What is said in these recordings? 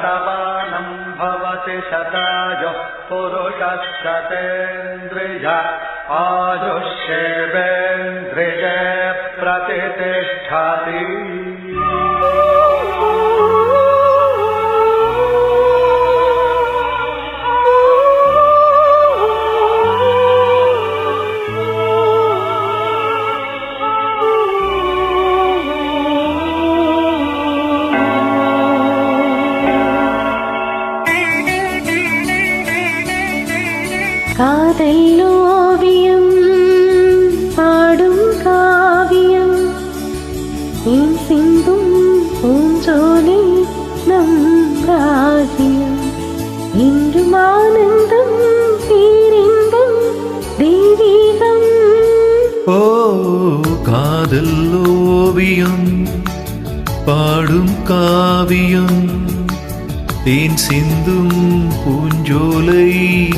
शतमानम् भवति शतायुः पुरुषः शतेन्द्रिय आयुष्येवेन्द्रिये प्रतितिष्ठति காதல் பாடும் காவியம். ஏன் சிந்தும் பூஞ்சோலை நம் ராசியம் இன்றும் ஆனந்தம் பேரின்பம் தெய்வீகம். ஓ காதல் ஓவியம் பாடும் காவியம். தேன் சிந்தும் பூஞ்சோலை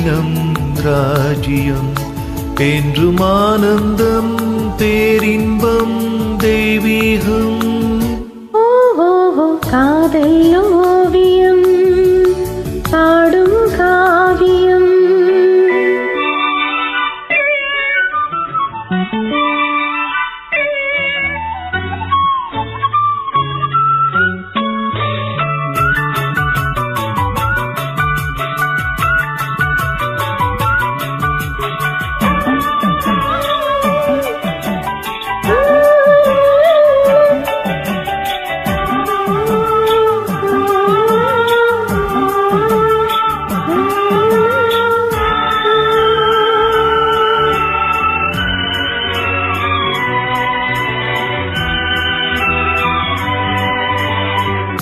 நம் ராஜ்யம். என்றும் ஆனந்தம் பேரின்பம் தெய்வீகம். ஓ காதல் ஓவியம் பாடும் காவியம்.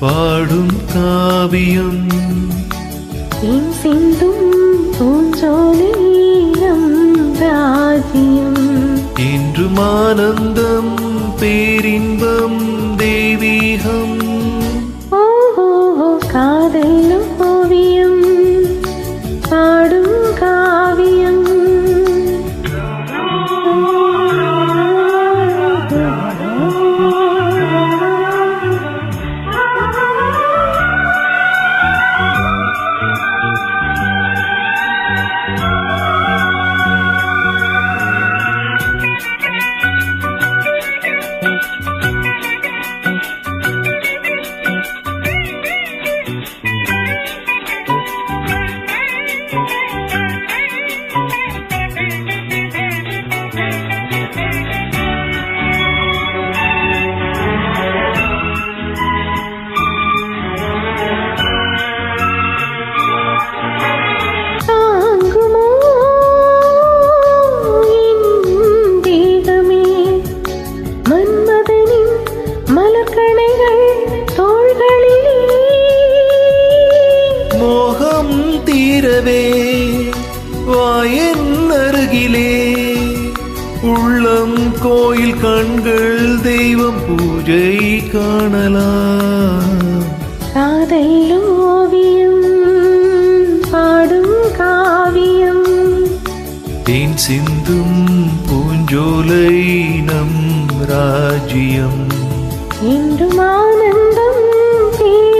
பாடும் காவியம் என் சிந்தும் பூஞ்சோலை நம் ராஜ்யம். என்றும் ஆனந்தம் பேரின்பம் தீரவே வாயன் அருகிலே. உள்ளம் கோயில் கண்கள் தெய்வம் பூஜை காணலாம். காதல் ஓவியம் பாடும் காவியம். தேன் சிந்தும் பூஞ்சோலை நம் ராஜ்யம். என்றும் ஆனந்தம் பேரின்பம்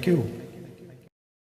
Thank you.